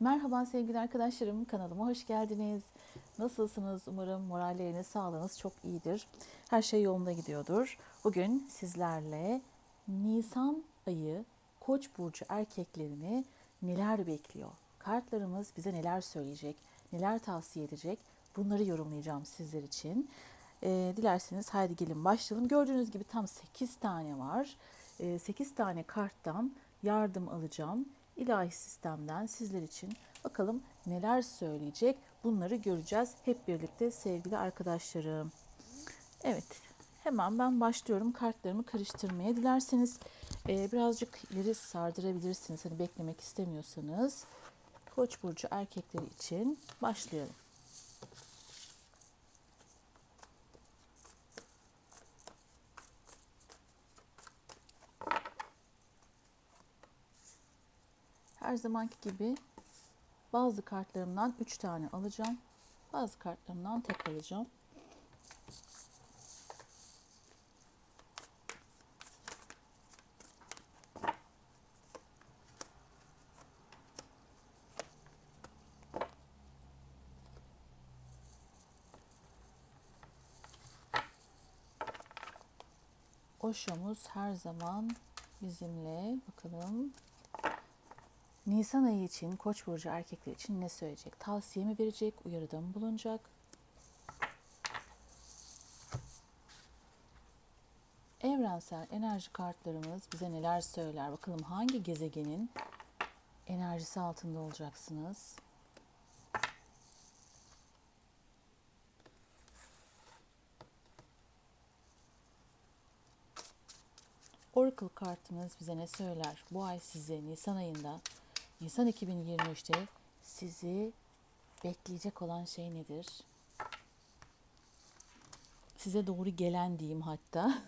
Merhaba sevgili arkadaşlarım, kanalıma hoş geldiniz. Nasılsınız? Umarım moralleriniz, sağlığınız çok iyidir. Her şey yolunda gidiyordur. Bugün sizlerle Nisan ayı Koç burcu erkeklerini neler bekliyor? Kartlarımız bize neler söyleyecek, neler tavsiye edecek? Bunları yorumlayacağım sizler için. Ee, dilerseniz haydi gelin başlayalım. Gördüğünüz gibi tam 8 tane var. Ee, 8 tane karttan yardım alacağım ilahi sistemden sizler için bakalım neler söyleyecek bunları göreceğiz hep birlikte sevgili arkadaşlarım. Evet hemen ben başlıyorum kartlarımı karıştırmaya. Dilerseniz e, birazcık ileri sardırabilirsiniz hani beklemek istemiyorsanız. Koç burcu erkekleri için başlayalım. Her zamanki gibi bazı kartlarımdan 3 tane alacağım. Bazı kartlarımdan tek alacağım. Oşomuz her zaman bizimle. Bakalım Nisan ayı için Koç burcu erkekler için ne söyleyecek? Tavsiye mi verecek? Uyarıda mı bulunacak? Evrensel enerji kartlarımız bize neler söyler? Bakalım hangi gezegenin enerjisi altında olacaksınız? Oracle kartımız bize ne söyler? Bu ay size Nisan ayında, Nisan 2023'te sizi bekleyecek olan şey nedir? Size doğru gelen diyeyim hatta.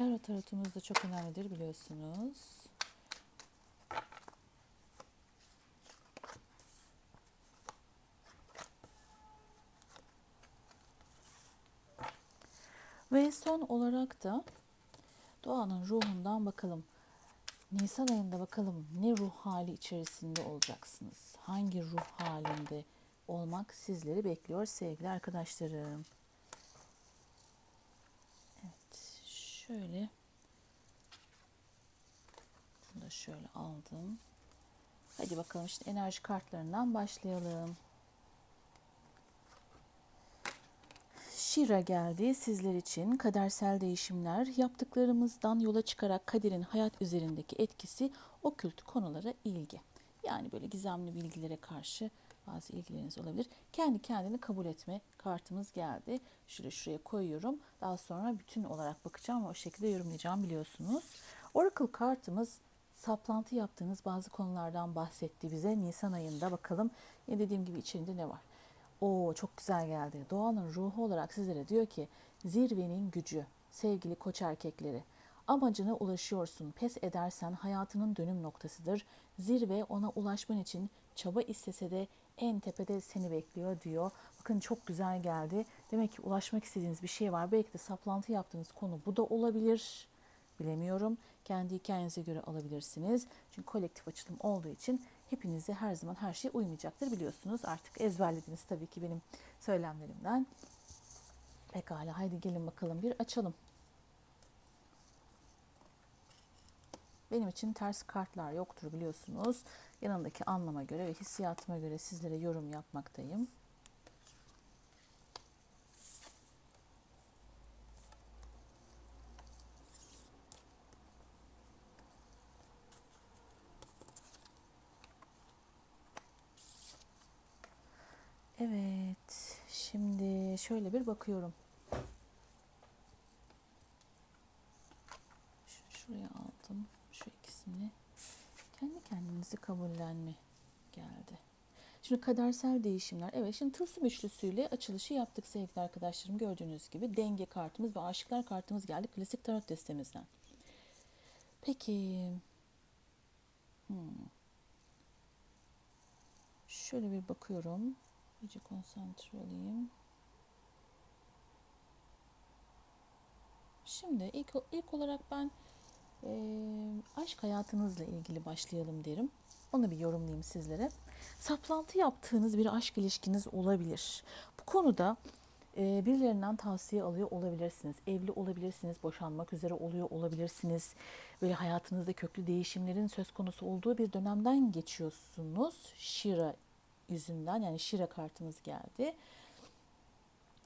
Lara tarotumuz da çok önemlidir biliyorsunuz. Son olarak da doğanın ruhundan bakalım. Nisan ayında bakalım ne ruh hali içerisinde olacaksınız? Hangi ruh halinde olmak sizleri bekliyor sevgili arkadaşlarım? Evet, şöyle bunu da şöyle aldım. Hadi bakalım işte enerji kartlarından başlayalım. Şira geldi sizler için kadersel değişimler yaptıklarımızdan yola çıkarak kaderin hayat üzerindeki etkisi okült konulara ilgi. Yani böyle gizemli bilgilere karşı bazı ilgileriniz olabilir. Kendi kendini kabul etme kartımız geldi. Şuraya şuraya koyuyorum. Daha sonra bütün olarak bakacağım ve o şekilde yorumlayacağım biliyorsunuz. Oracle kartımız saplantı yaptığınız bazı konulardan bahsetti bize. Nisan ayında bakalım. Yine dediğim gibi içinde ne var? O çok güzel geldi. Doğanın ruhu olarak sizlere diyor ki zirvenin gücü sevgili koç erkekleri. Amacına ulaşıyorsun. Pes edersen hayatının dönüm noktasıdır. Zirve ona ulaşman için çaba istese de en tepede seni bekliyor diyor. Bakın çok güzel geldi. Demek ki ulaşmak istediğiniz bir şey var. Belki de saplantı yaptığınız konu bu da olabilir. Bilemiyorum. Kendi hikayenize göre alabilirsiniz. Çünkü kolektif açılım olduğu için hepinize her zaman her şey uymayacaktır biliyorsunuz. Artık ezberlediniz tabii ki benim söylemlerimden. Pekala haydi gelin bakalım bir açalım. Benim için ters kartlar yoktur biliyorsunuz. Yanındaki anlama göre ve hissiyatıma göre sizlere yorum yapmaktayım. Evet, şimdi şöyle bir bakıyorum. Şu- Şuraya aldım şu ikisini. Kendi kendinizi kabullenme geldi. Şimdi kadersel değişimler. Evet şimdi tılsım üçlüsüyle açılışı yaptık sevgili arkadaşlarım. Gördüğünüz gibi denge kartımız ve aşıklar kartımız geldi klasik tarot destemizden. Peki. Hmm. Şöyle bir bakıyorum. İyice konsantre olayım. Şimdi ilk, ilk olarak ben e, aşk hayatınızla ilgili başlayalım derim. Onu bir yorumlayayım sizlere. Saplantı yaptığınız bir aşk ilişkiniz olabilir. Bu konuda e, birilerinden tavsiye alıyor olabilirsiniz. Evli olabilirsiniz, boşanmak üzere oluyor olabilirsiniz. Böyle hayatınızda köklü değişimlerin söz konusu olduğu bir dönemden geçiyorsunuz. Shira yüzünden yani Shira kartınız geldi.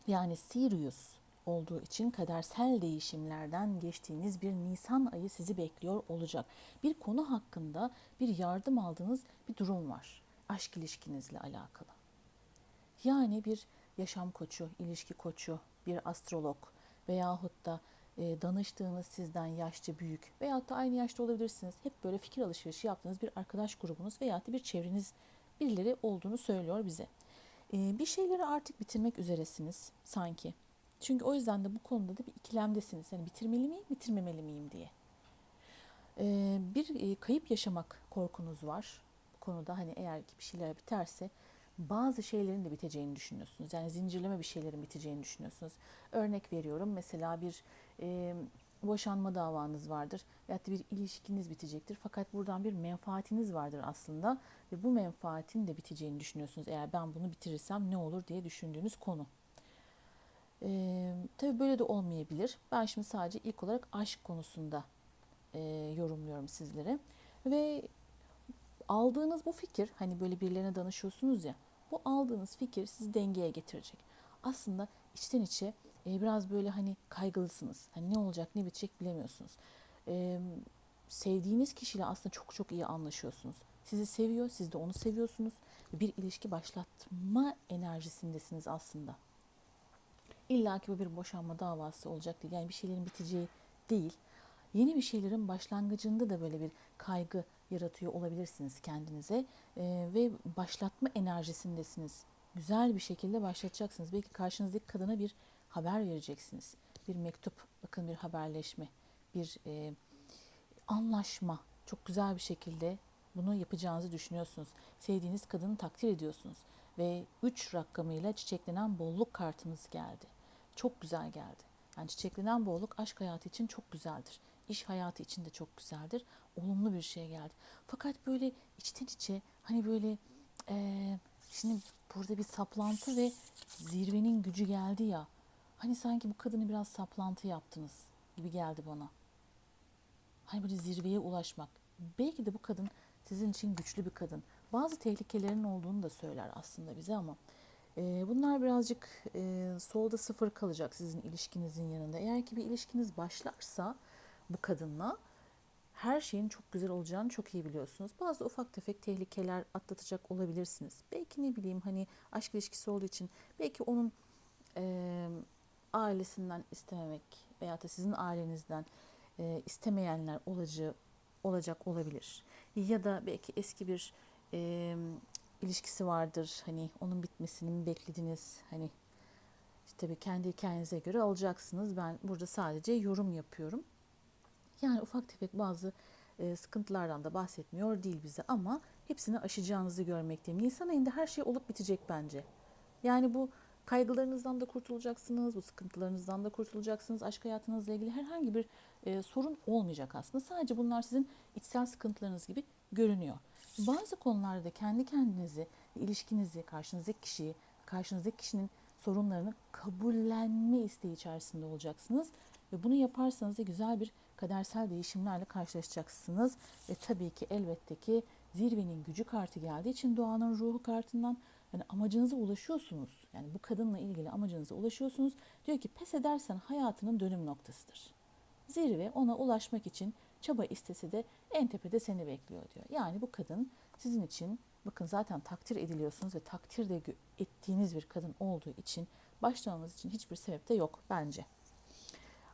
Yani Sirius olduğu için kadersel değişimlerden geçtiğiniz bir Nisan ayı sizi bekliyor olacak. Bir konu hakkında bir yardım aldığınız bir durum var. Aşk ilişkinizle alakalı. Yani bir yaşam koçu, ilişki koçu, bir astrolog veyahut da e, danıştığınız sizden yaşça büyük veyahut da aynı yaşta olabilirsiniz. Hep böyle fikir alışverişi yaptığınız bir arkadaş grubunuz veyahut da bir çevreniz birileri olduğunu söylüyor bize. E, bir şeyleri artık bitirmek üzeresiniz sanki. Çünkü o yüzden de bu konuda da bir ikilemdesiniz. Yani bitirmeli miyim, bitirmemeli miyim diye. E, bir e, kayıp yaşamak korkunuz var. Bu konuda hani eğer ki bir şeyler biterse bazı şeylerin de biteceğini düşünüyorsunuz. Yani zincirleme bir şeylerin biteceğini düşünüyorsunuz. Örnek veriyorum mesela bir e, boşanma davanız vardır ya da bir ilişkiniz bitecektir. Fakat buradan bir menfaatiniz vardır aslında ve bu menfaatin de biteceğini düşünüyorsunuz. Eğer ben bunu bitirirsem ne olur diye düşündüğünüz konu. Ee, tabii böyle de olmayabilir. Ben şimdi sadece ilk olarak aşk konusunda e, yorumluyorum sizlere. Ve aldığınız bu fikir, hani böyle birilerine danışıyorsunuz ya, bu aldığınız fikir sizi dengeye getirecek. Aslında içten içe e, biraz böyle hani kaygılısınız. Hani ne olacak, ne bitecek bilemiyorsunuz. E, sevdiğiniz kişiyle aslında çok çok iyi anlaşıyorsunuz. Sizi seviyor, siz de onu seviyorsunuz. Bir ilişki başlatma enerjisindesiniz aslında. İlla ki bu bir boşanma davası olacak değil. Yani bir şeylerin biteceği değil. Yeni bir şeylerin başlangıcında da böyle bir kaygı yaratıyor olabilirsiniz kendinize. Ee, ve başlatma enerjisindesiniz. Güzel bir şekilde başlatacaksınız. Belki karşınızdaki kadına bir haber vereceksiniz. Bir mektup, bakın bir haberleşme, bir e, anlaşma. Çok güzel bir şekilde bunu yapacağınızı düşünüyorsunuz. Sevdiğiniz kadını takdir ediyorsunuz. Ve 3 rakamıyla çiçeklenen bolluk kartınız geldi. Çok güzel geldi. Yani çiçeklenen bolluk aşk hayatı için çok güzeldir. İş hayatı için de çok güzeldir. Olumlu bir şey geldi. Fakat böyle içten içe hani böyle e, şimdi burada bir saplantı ve zirvenin gücü geldi ya. Hani sanki bu kadını biraz saplantı yaptınız gibi geldi bana. Hani böyle zirveye ulaşmak. Belki de bu kadın sizin için güçlü bir kadın. Bazı tehlikelerin olduğunu da söyler aslında bize ama bunlar birazcık solda sıfır kalacak sizin ilişkinizin yanında. Eğer ki bir ilişkiniz başlarsa bu kadınla her şeyin çok güzel olacağını çok iyi biliyorsunuz. Bazı ufak tefek tehlikeler atlatacak olabilirsiniz. Belki ne bileyim hani aşk ilişkisi olduğu için belki onun e, ailesinden istememek veya da sizin ailenizden e, istemeyenler olacağı olacak olabilir. Ya da belki eski bir e, ilişkisi vardır. Hani onun bitmesini mi beklediniz? Hani işte tabii kendi hikayenize göre alacaksınız. Ben burada sadece yorum yapıyorum. Yani ufak tefek bazı e, sıkıntılardan da bahsetmiyor değil bize ama hepsini aşacağınızı görmekteyim. Nisan ayında her şey olup bitecek bence. Yani bu kaygılarınızdan da kurtulacaksınız, bu sıkıntılarınızdan da kurtulacaksınız. Aşk hayatınızla ilgili herhangi bir e, sorun olmayacak aslında. Sadece bunlar sizin içsel sıkıntılarınız gibi görünüyor. Bazı konularda kendi kendinizi, ilişkinizi, karşınızdaki kişiyi, karşınızdaki kişinin sorunlarını kabullenme isteği içerisinde olacaksınız. Ve bunu yaparsanız da güzel bir kadersel değişimlerle karşılaşacaksınız. Ve tabii ki elbette ki zirvenin gücü kartı geldiği için doğanın ruhu kartından yani amacınıza ulaşıyorsunuz. Yani bu kadınla ilgili amacınıza ulaşıyorsunuz. Diyor ki pes edersen hayatının dönüm noktasıdır. Zirve ona ulaşmak için çaba istese de en tepede seni bekliyor diyor. Yani bu kadın sizin için bakın zaten takdir ediliyorsunuz ve takdir de ettiğiniz bir kadın olduğu için başlamamız için hiçbir sebep de yok bence.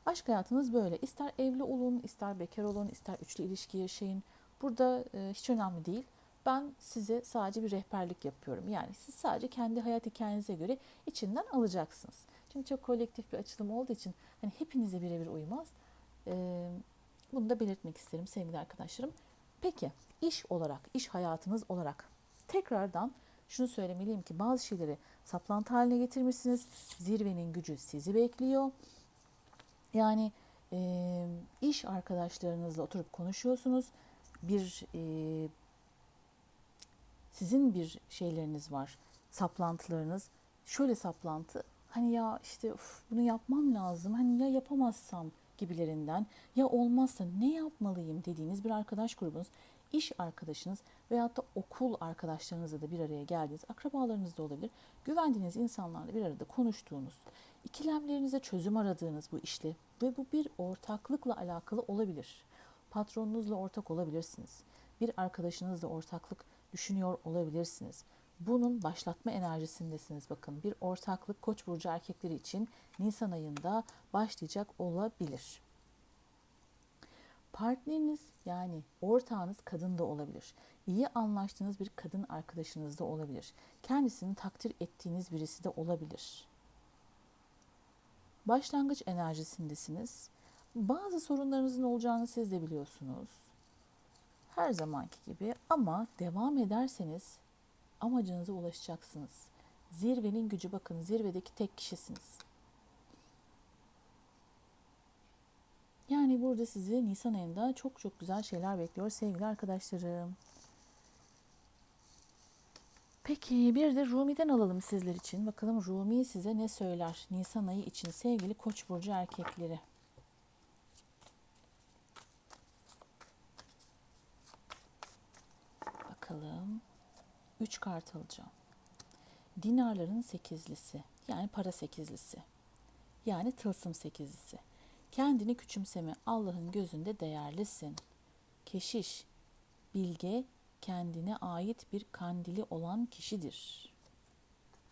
Aşk hayatınız böyle. İster evli olun, ister bekar olun, ister üçlü ilişki yaşayın. Burada e, hiç önemli değil. Ben size sadece bir rehberlik yapıyorum. Yani siz sadece kendi hayat hikayenize göre içinden alacaksınız. Çünkü çok kolektif bir açılım olduğu için hani hepinize birebir uymaz. E, bunu da belirtmek isterim sevgili arkadaşlarım. Peki iş olarak, iş hayatınız olarak tekrardan şunu söylemeliyim ki bazı şeyleri saplantı haline getirmişsiniz. Zirvenin gücü sizi bekliyor. Yani e, iş arkadaşlarınızla oturup konuşuyorsunuz. Bir e, sizin bir şeyleriniz var, saplantılarınız. Şöyle saplantı, hani ya işte "Uf, bunu yapmam lazım, hani ya yapamazsam gibilerinden ya olmazsa ne yapmalıyım dediğiniz bir arkadaş grubunuz, iş arkadaşınız veyahut da okul arkadaşlarınızla da bir araya geldiğiniz, akrabalarınız da olabilir. Güvendiğiniz insanlarla bir arada konuştuğunuz, ikilemlerinize çözüm aradığınız bu işle ve bu bir ortaklıkla alakalı olabilir. Patronunuzla ortak olabilirsiniz. Bir arkadaşınızla ortaklık düşünüyor olabilirsiniz. Bunun başlatma enerjisindesiniz bakın. Bir ortaklık Koç burcu erkekleri için Nisan ayında başlayacak olabilir. Partneriniz yani ortağınız kadın da olabilir. İyi anlaştığınız bir kadın arkadaşınız da olabilir. Kendisini takdir ettiğiniz birisi de olabilir. Başlangıç enerjisindesiniz. Bazı sorunlarınızın olacağını siz de biliyorsunuz. Her zamanki gibi ama devam ederseniz amacınıza ulaşacaksınız. Zirvenin gücü bakın zirvedeki tek kişisiniz. Yani burada sizi Nisan ayında çok çok güzel şeyler bekliyor sevgili arkadaşlarım. Peki bir de Rumi'den alalım sizler için. Bakalım Rumi size ne söyler Nisan ayı için sevgili Koç burcu erkekleri. Bakalım. 3 kart alacağım. Dinarların sekizlisi. Yani para sekizlisi. Yani tılsım sekizlisi. Kendini küçümseme. Allah'ın gözünde değerlisin. Keşiş. Bilge kendine ait bir kandili olan kişidir.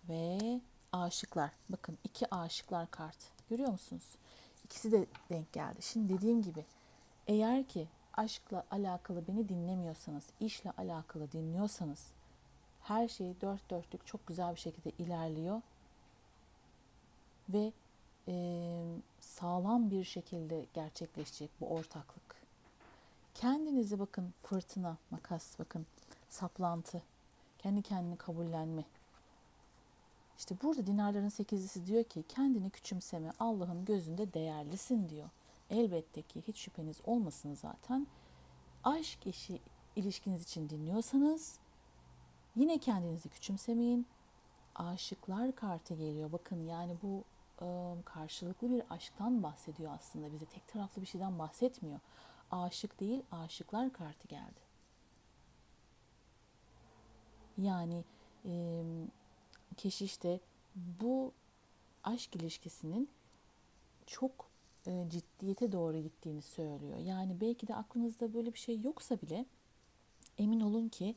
Ve aşıklar. Bakın iki aşıklar kart. Görüyor musunuz? İkisi de denk geldi. Şimdi dediğim gibi eğer ki aşkla alakalı beni dinlemiyorsanız, işle alakalı dinliyorsanız her şey dört dörtlük çok güzel bir şekilde ilerliyor ve e, sağlam bir şekilde gerçekleşecek bu ortaklık. Kendinizi bakın fırtına, makas bakın saplantı, kendi kendini kabullenme. İşte burada dinarların sekizlisi diyor ki kendini küçümseme Allah'ın gözünde değerlisin diyor. Elbette ki hiç şüpheniz olmasın zaten. Aşk eşi ilişkiniz için dinliyorsanız yine kendinizi küçümsemeyin. Aşıklar kartı geliyor. Bakın yani bu e, karşılıklı bir aşktan bahsediyor aslında. Bize tek taraflı bir şeyden bahsetmiyor. Aşık değil, aşıklar kartı geldi. Yani e, keşişte bu aşk ilişkisinin çok e, ciddiyete doğru gittiğini söylüyor. Yani belki de aklınızda böyle bir şey yoksa bile emin olun ki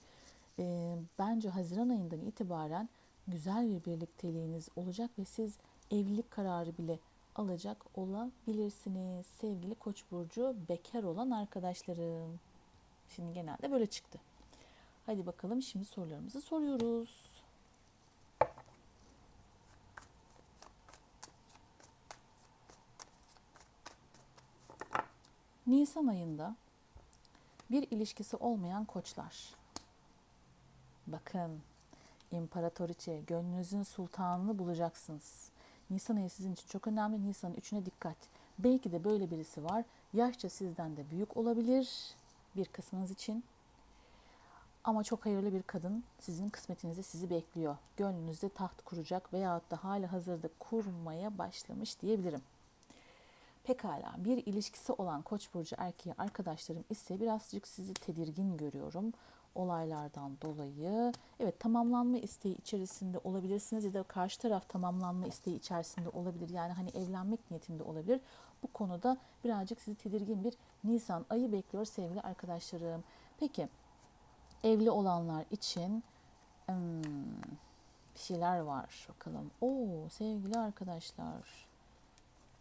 e, bence Haziran ayından itibaren güzel bir birlikteliğiniz olacak ve siz evlilik kararı bile alacak olabilirsiniz. Sevgili Koç burcu bekar olan arkadaşlarım. Şimdi genelde böyle çıktı. Hadi bakalım şimdi sorularımızı soruyoruz. Nisan ayında bir ilişkisi olmayan koçlar. Bakın imparatoriçe gönlünüzün sultanını bulacaksınız. Nisan ayı sizin için çok önemli. Nisan'ın üçüne dikkat. Belki de böyle birisi var. Yaşça sizden de büyük olabilir bir kısmınız için. Ama çok hayırlı bir kadın sizin kısmetinizde sizi bekliyor. Gönlünüzde taht kuracak veyahut da hali hazırda kurmaya başlamış diyebilirim. Pekala bir ilişkisi olan Koç burcu erkeği arkadaşlarım ise birazcık sizi tedirgin görüyorum olaylardan dolayı. Evet tamamlanma isteği içerisinde olabilirsiniz ya da karşı taraf tamamlanma isteği içerisinde olabilir. Yani hani evlenmek niyetinde olabilir. Bu konuda birazcık sizi tedirgin bir Nisan ayı bekliyor sevgili arkadaşlarım. Peki evli olanlar için hmm, bir şeyler var bakalım. Oo sevgili arkadaşlar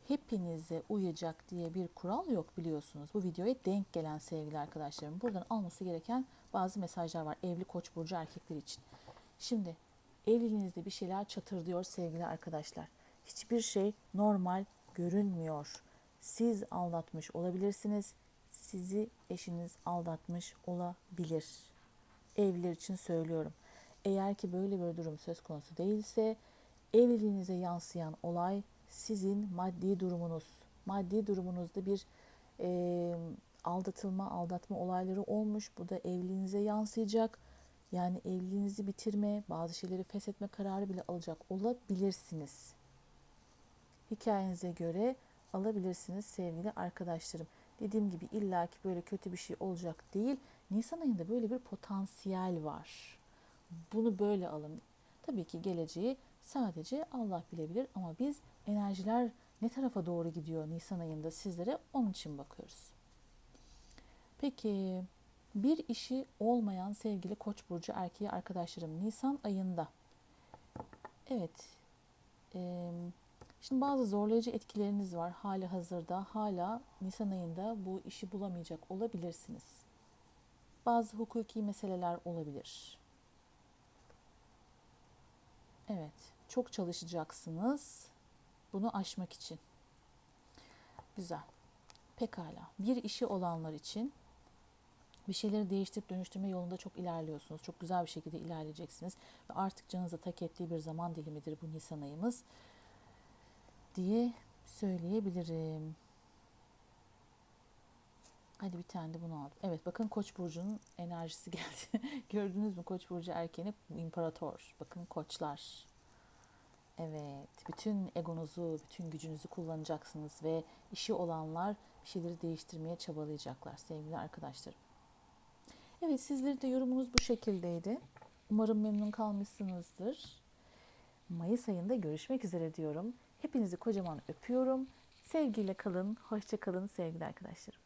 hepinize uyacak diye bir kural yok biliyorsunuz. Bu videoya denk gelen sevgili arkadaşlarım. Buradan alması gereken bazı mesajlar var evli koç burcu erkekler için. Şimdi evliliğinizde bir şeyler çatırdıyor sevgili arkadaşlar. Hiçbir şey normal görünmüyor. Siz aldatmış olabilirsiniz. Sizi eşiniz aldatmış olabilir. Evliler için söylüyorum. Eğer ki böyle bir durum söz konusu değilse evliliğinize yansıyan olay sizin maddi durumunuz. Maddi durumunuzda bir e, aldatılma, aldatma olayları olmuş. Bu da evliliğinize yansıyacak. Yani evliliğinizi bitirme, bazı şeyleri feshetme kararı bile alacak olabilirsiniz. Hikayenize göre alabilirsiniz sevgili arkadaşlarım. Dediğim gibi illaki böyle kötü bir şey olacak değil. Nisan ayında böyle bir potansiyel var. Bunu böyle alın. Tabii ki geleceği sadece Allah bilebilir ama biz enerjiler ne tarafa doğru gidiyor Nisan ayında sizlere onun için bakıyoruz. Peki bir işi olmayan sevgili Koç burcu erkeği arkadaşlarım Nisan ayında. Evet. eee, Şimdi bazı zorlayıcı etkileriniz var hali hazırda. Hala Nisan ayında bu işi bulamayacak olabilirsiniz. Bazı hukuki meseleler olabilir. Evet, çok çalışacaksınız bunu aşmak için. Güzel. Pekala. Bir işi olanlar için bir şeyleri değiştirip dönüştürme yolunda çok ilerliyorsunuz. Çok güzel bir şekilde ilerleyeceksiniz. Ve artık canınıza tak ettiği bir zaman dilimidir bu Nisan ayımız diye söyleyebilirim. Hadi bir tane de bunu aldım. Evet bakın Koç burcunun enerjisi geldi. Gördünüz mü Koç burcu erkeğini imparator. Bakın koçlar. Evet, bütün egonuzu, bütün gücünüzü kullanacaksınız ve işi olanlar bir şeyleri değiştirmeye çabalayacaklar sevgili arkadaşlarım. Evet, sizlerin de yorumunuz bu şekildeydi. Umarım memnun kalmışsınızdır. Mayıs ayında görüşmek üzere diyorum. Hepinizi kocaman öpüyorum. Sevgiyle kalın, hoşça kalın sevgili arkadaşlarım.